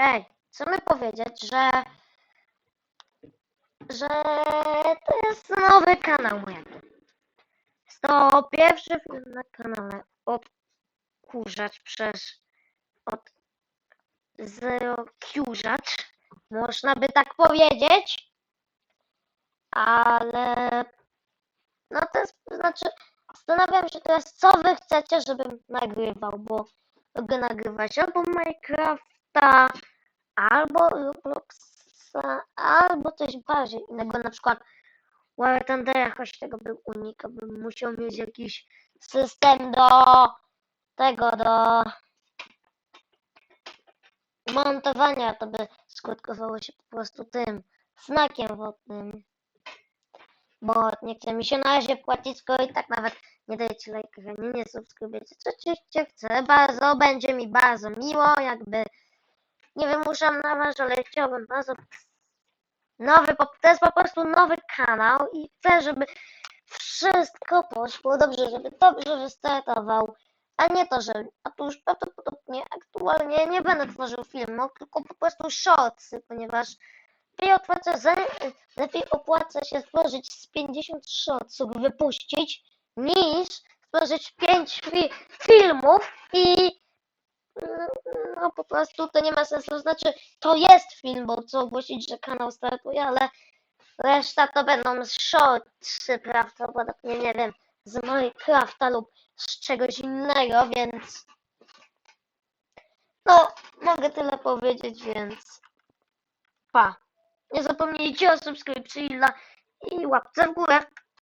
Hej, chcemy powiedzieć, że że to jest nowy kanał mojego. Jest to pierwszy film na kanale odkurzacz przez od zero kurzacz, można by tak powiedzieć, ale no to jest, znaczy zastanawiam się teraz, co wy chcecie, żebym nagrywał, bo mogę nagrywać albo Minecrafta, albo Robloxa, albo coś bardziej innego, na przykład War Thundera, choć tego bym unikał, bym musiał mieć jakiś system do tego, do montowania, to by skutkowało się po prostu tym znakiem wodnym. Bo nie chce mi się na razie płacić, skoro i tak nawet nie dajecie lajka, nie, nie subskrybujecie. Co cię chce, bardzo, będzie mi bardzo miło, jakby nie wymuszam na was, ale chciałbym bardzo nowy, to jest po prostu nowy kanał i chcę, żeby wszystko poszło dobrze, żeby dobrze wystartował, a nie to, że a tu już prawdopodobnie aktualnie nie będę tworzył filmu, tylko po prostu shortsy, ponieważ lepiej opłaca, za, lepiej opłaca się stworzyć z 50 shortsów, wypuścić, niż stworzyć 5 fi filmów i no po prostu to nie ma sensu. Znaczy, to jest film, bo chcę ogłosić, że kanał startuje, ale reszta to będą shortsy prawdopodobnie, nie wiem, z Minecrafta lub z czegoś innego, więc no, mogę tyle powiedzieć, więc pa. Nie zapomnijcie o subskrypcji i łapce w górę.